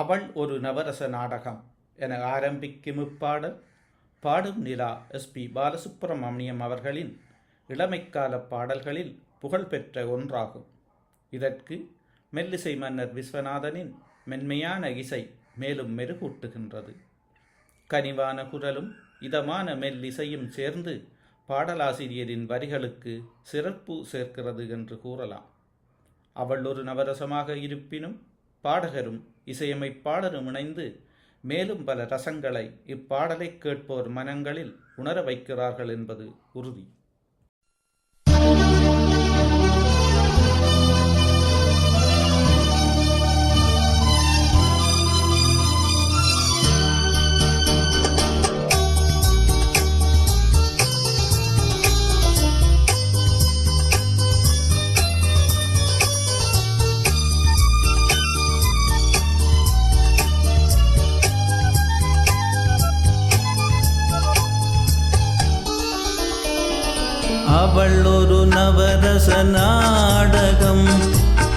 அவள் ஒரு நவரச நாடகம் என ஆரம்பிக்கும் இப்பாடல். பாடும் நிலா எஸ். பி. பாலசுப்பிரமணியம் அவர்களின் இளமைக்கால பாடல்களில் புகழ்பெற்ற ஒன்றாகும். இதற்கு மெல்லிசை மன்னர் விஸ்வநாதனின் மென்மையான இசை மேலும் மெருகூட்டுகின்றது. கனிவான குரலும் இதமான மெல்லிசையும் சேர்ந்து பாடலாசிரியரின் வரிகளுக்கு சிறப்பு சேர்க்கிறது என்று கூறலாம். அவள் ஒரு நவரசமாக இருப்பினும் பாடகரும் இசையமைப்பாளரும் இணைந்து மேலும் பல ரசங்களை இப்பாடலை கேட்போர் மனங்களில் உணர வைக்கிறார்கள் என்பது உறுதி. அவள் ஒரு நவரச நாடகம்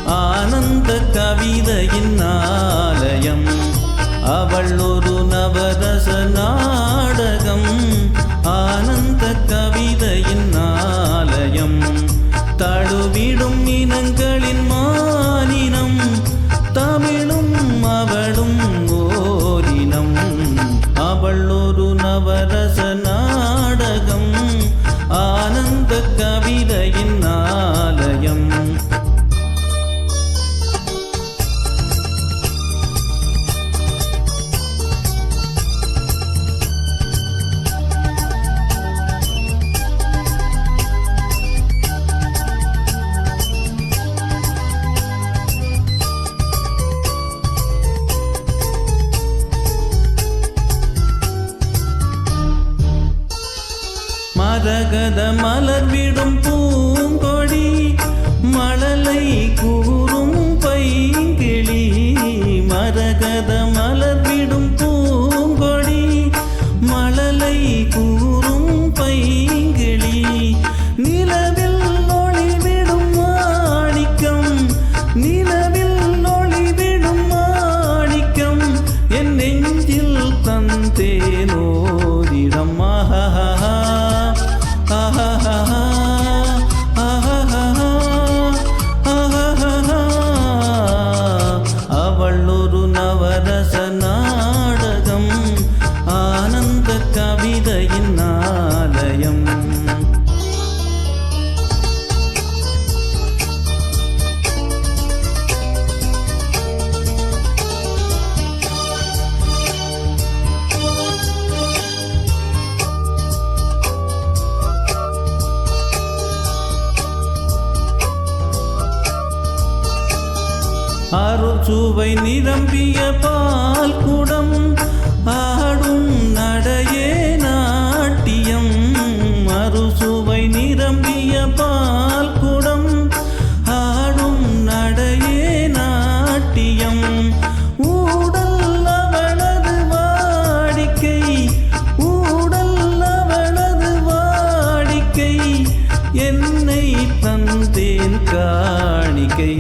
ஆனந்த கவிதையின் ஆலயம். அவள் ஒரு நவரச நாடகம் ஆனந்த கவிதையின் ஆலயம். தழுவிடும் இனங்களின் மானினம் தமிழும் அவளும் ஓரினம். அவள் ஒரு நவரச நாடகம் ஆனந்த கவிதையின் ஆலயம். மரகத மலர் விடும் பூங்கொடி மழலை கூறும் பைங்கிளி மரகத மலர் விடும் பூங்கொடி மழலை கூறும் பைங்கிளி. நிலவில் ஒளிவிடும் மாணிக்கம் நிலவில் ஒளிவிடும் மாணிக்கம் என் நெஞ்சில் தந்தேனோ ஆஹா அருள் சுவை நிரம்பிய பால் குடம் ஆடும் நடையே நாட்டியம். அருள் சுவை நிரம்பிய பால் என்னை தந்தேன் காணிக்கை